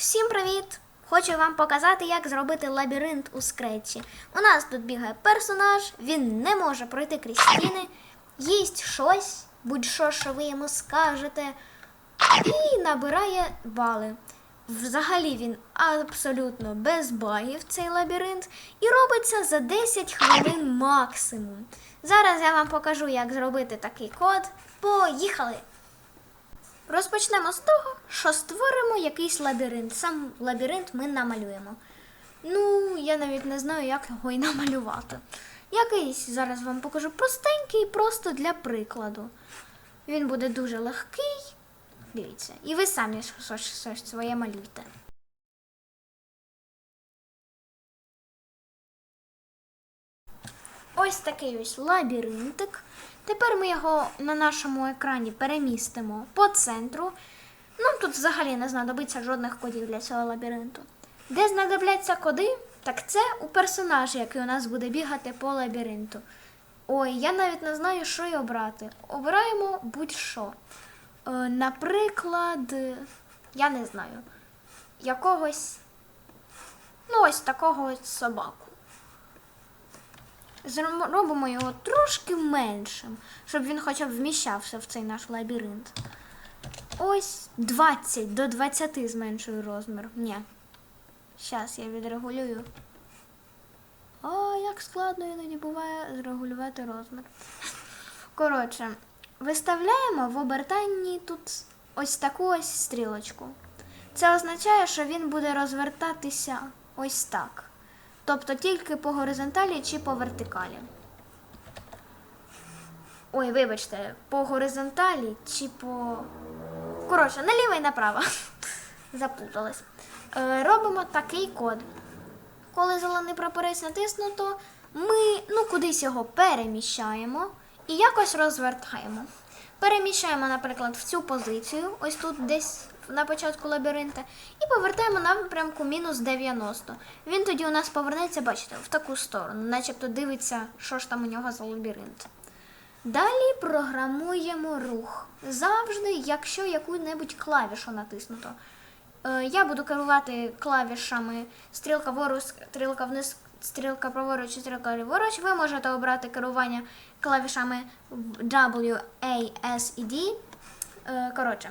Всім привіт! Хочу вам показати, як зробити лабіринт у скретчі. У нас тут бігає персонаж, він не може пройти крізь стіни, їсть щось, будь-що, що ви йому скажете, і набирає бали. Взагалі він абсолютно без багів цей лабіринт і робиться за 10 хвилин максимум. Зараз я вам покажу, як зробити такий код. Поїхали! Розпочнемо з того, що створимо якийсь лабіринт. Сам лабіринт ми намалюємо. Ну, я навіть не знаю, як його і намалювати. Якийсь зараз вам покажу простенький, просто для прикладу. Він буде дуже легкий. Дивіться, і ви самі щось, своє малюйте. Ось такий ось лабіринтик. Тепер ми його на нашому екрані перемістимо по центру. Нам тут взагалі не знадобиться жодних кодів для цього лабіринту. Де знадобляться коди? Так це у персонажа, який у нас буде бігати по лабіринту. Ой, я навіть не знаю, що й обрати. Обираємо будь-що. Е, наприклад, я не знаю, якогось, ну ось такого ось собаку. Зробимо його трошки меншим, щоб він хоча б вміщався в цей наш лабіринт. Ось 20 до 20 зменшую розмір. Ні. Зараз я відрегулюю. О, як складно іноді буває зрегулювати розмір. Коротше, виставляємо в обертанні тут ось таку ось стрілочку. Це означає, що він буде розвертатися ось так. Тобто тільки по горизонталі чи по вертикалі. Ой, вибачте, по горизонталі чи по. Коротше, наліво і направо. Заплуталась. Е, робимо такий код. Коли зелений прапорець натиснуто, ми ну, кудись його переміщаємо і якось розвертаємо. Переміщаємо, наприклад, в цю позицію, ось тут десь на початку лабіринта, і повертаємо на напрямку мінус 90. Він тоді у нас повернеться, бачите, в таку сторону, начебто дивиться, що ж там у нього за лабіринт. Далі програмуємо рух. Завжди, якщо яку-небудь клавішу натиснуто. Е, Я буду керувати клавішами стрілка вгору, стрілка вниз, стрілка праворуч стрілка ліворуч. Ви можете обрати керування клавішами W, A, S і D. Е, Коротше,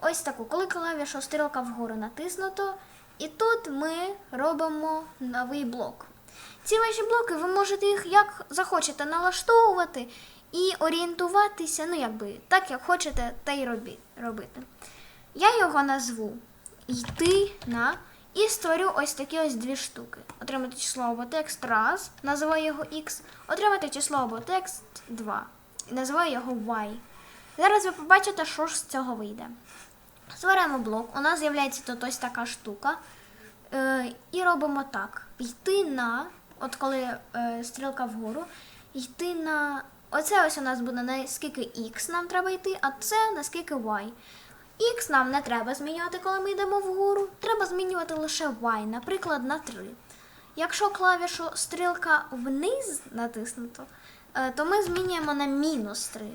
ось таку. Коли клавішу стрілка вгору натиснуто, і тут ми робимо новий блок. Ці ваші блоки ви можете їх як захочете налаштовувати і орієнтуватися, ну якби так, як хочете, та й робити. Я його назву йти на і створю ось такі ось дві штуки. Отримати число або текст раз, називаю його X, отримати число або текст 2. І називаю його Y. Зараз ви побачите, що ж з цього вийде. Створюємо блок, у нас з'являється тут ось така штука. Е, і робимо так: йти на, от коли е, стрілка вгору, йти на. Оце ось у нас буде на скільки X нам треба йти, а це на скільки Y. X нам не треба змінювати, коли ми йдемо вгору. Треба змінювати лише Y, наприклад, на 3. Якщо клавішу стрілка вниз натиснуто, е, то ми змінюємо на мінус 3,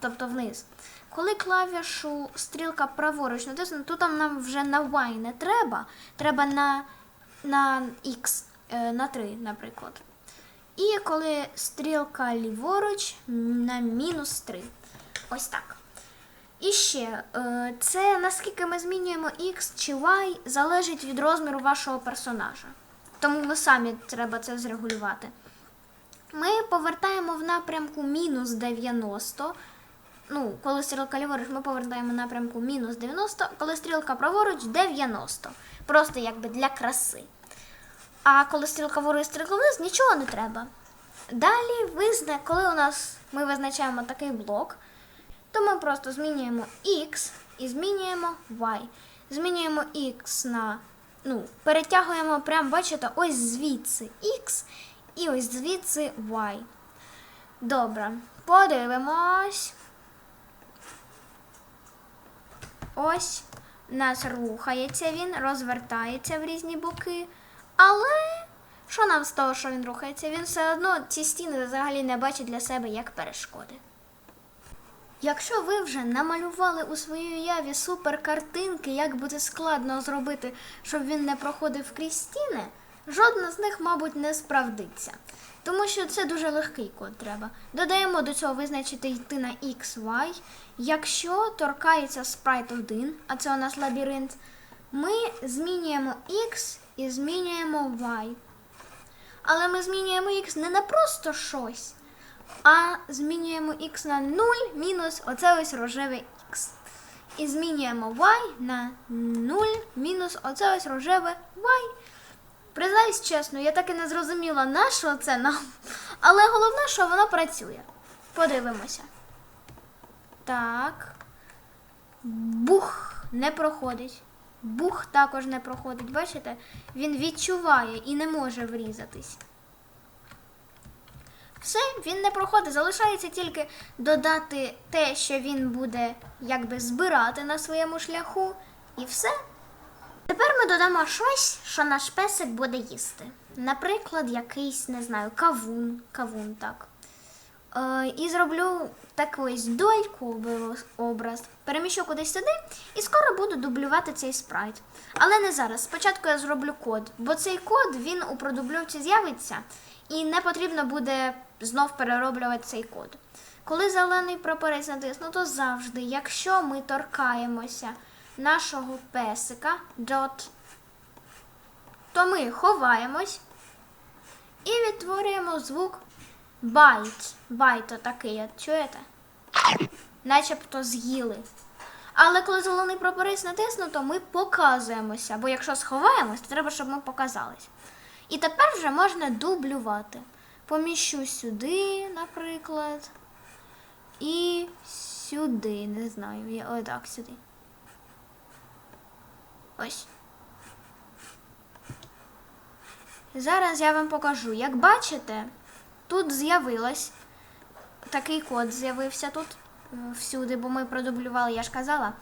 тобто вниз. Коли клавішу стрілка праворуч натиснуто, то там нам вже на Y не треба, треба на, на X, е, на 3, наприклад. І коли стрілка ліворуч на мінус 3. Ось так. І ще, е, це наскільки ми змінюємо X чи Y, залежить від розміру вашого персонажа. Тому ми самі треба це зрегулювати. Ми повертаємо в напрямку мінус 90. Ну, коли стрілка ліворуч, ми повертаємо напрямку мінус 90, коли стрілка праворуч 90. Просто якби для краси. А коли стрілка вгору і вниз, нічого не треба. Далі, визна, коли у нас ми визначаємо такий блок, то ми просто змінюємо X і змінюємо Y. Змінюємо X на. Ну, перетягуємо прямо, бачите, ось звідси X і ось звідси Y. Добре, подивимось. Ось у нас рухається він, розвертається в різні боки. Але що нам з того, що він рухається? Він все одно ці стіни взагалі не бачить для себе як перешкоди. Якщо ви вже намалювали у своїй уяві супер картинки, як буде складно зробити, щоб він не проходив крізь стіни, жодна з них, мабуть, не справдиться. Тому що це дуже легкий код треба. Додаємо до цього визначити йти на X, Y. Якщо торкається спрайт 1, а це у нас лабіринт, ми змінюємо X і змінюємо Y. Але ми змінюємо X не на просто щось, а змінюємо x на 0 мінус оце ось рожеве x. І змінюємо y на 0 мінус оце ось рожеве y. Признаюсь чесно, я так і не зрозуміла, на що це нам. Але головне, що воно працює. Подивимося. Так. Бух не проходить. Бух також не проходить. Бачите? Він відчуває і не може врізатись. Все, він не проходить. Залишається тільки додати те, що він буде якби збирати на своєму шляху, і все. Тепер ми додамо щось, що наш песик буде їсти. Наприклад, якийсь, не знаю, кавун. Кавун, так. Е, і зроблю таку ось дольку образ- переміщу кудись сюди і скоро буду дублювати цей спрайт. Але не зараз. Спочатку я зроблю код, бо цей код він у продубльовці з'явиться, і не потрібно буде знов перероблювати цей код. Коли зелений прапорець натисну, то завжди, якщо ми торкаємося нашого песика, dot, то ми ховаємось і відтворюємо звук байт. Байт отакий, от чуєте? Начебто з'їли. Але коли зелений прапорець натиснуто, ми показуємося. Бо якщо сховаємось, то треба, щоб ми показались. І тепер вже можна дублювати. Поміщу сюди, наприклад. І сюди, не знаю, я отак сюди. Ось. Зараз я вам покажу. Як бачите, тут з'явилось такий код з'явився тут е, всюди, бо ми продублювали, я ж казала.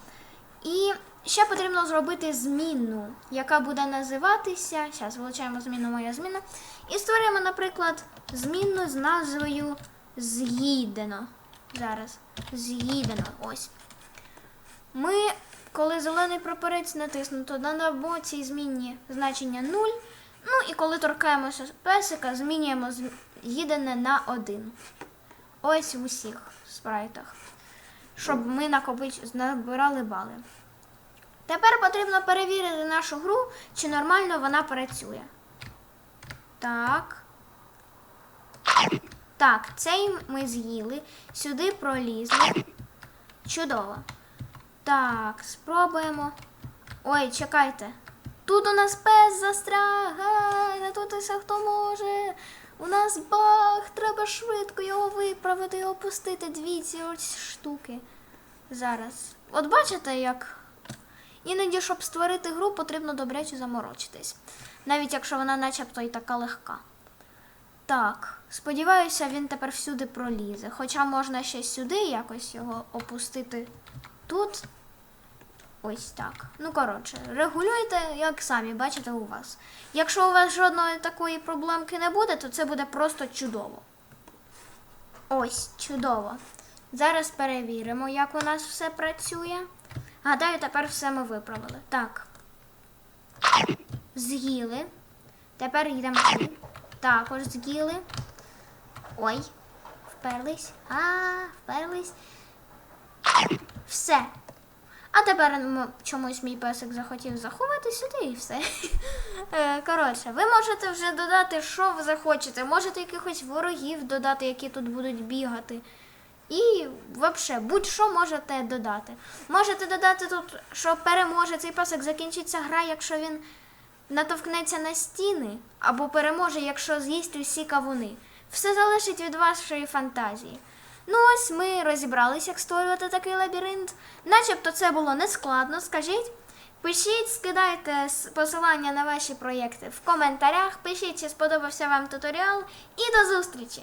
І ще потрібно зробити змінну, яка буде називатися. Зараз вилучаємо зміну моя зміна. І створюємо, наприклад, змінну з назвою з'їдено. Зараз. З'їдено. Ось. Ми, коли зелений прапорець натиснуто, надамо цій змінні значення 0. Ну і коли торкаємося песика, змінюємо з'їдене на 1. Ось в усіх спрайтах. Щоб ми накопич... набирали бали. Тепер потрібно перевірити нашу гру, чи нормально вона працює. Так. Так, цей ми з'їли. Сюди пролізли. Чудово. Так, спробуємо. Ой, чекайте. Тут у нас пес застряг. Ай, не тут усе хто може. У нас баг, треба швидко його виправити і опустити дві ці ось штуки. Зараз. От бачите, як іноді, щоб створити гру, потрібно добряче заморочитись. Навіть якщо вона начебто і така легка. Так, сподіваюся, він тепер всюди пролізе. Хоча можна ще сюди якось його опустити тут. Ось так. Ну, коротше, регулюйте, як самі бачите у вас. Якщо у вас жодної такої проблемки не буде, то це буде просто чудово. Ось, чудово. Зараз перевіримо, як у нас все працює. Гадаю, тепер все ми виправили. Так. З'їли. Тепер йдемо. Також з'їли. Ой, вперлись. А, вперлись. Все. А тепер чомусь мій песик захотів заховати сюди і все. Е, Коротше, ви можете вже додати, що ви захочете. Можете якихось ворогів додати, які тут будуть бігати. І взагалі, будь-що можете додати. Можете додати тут, що переможе цей песик, закінчиться гра, якщо він натовкнеться на стіни, або переможе, якщо з'їсть усі кавуни. Все залежить від вашої фантазії. Ну ось ми розібралися, як створювати такий лабіринт. Начебто це було нескладно, скажіть. Пишіть, скидайте посилання на ваші проєкти в коментарях. Пишіть, чи сподобався вам туторіал. І до зустрічі!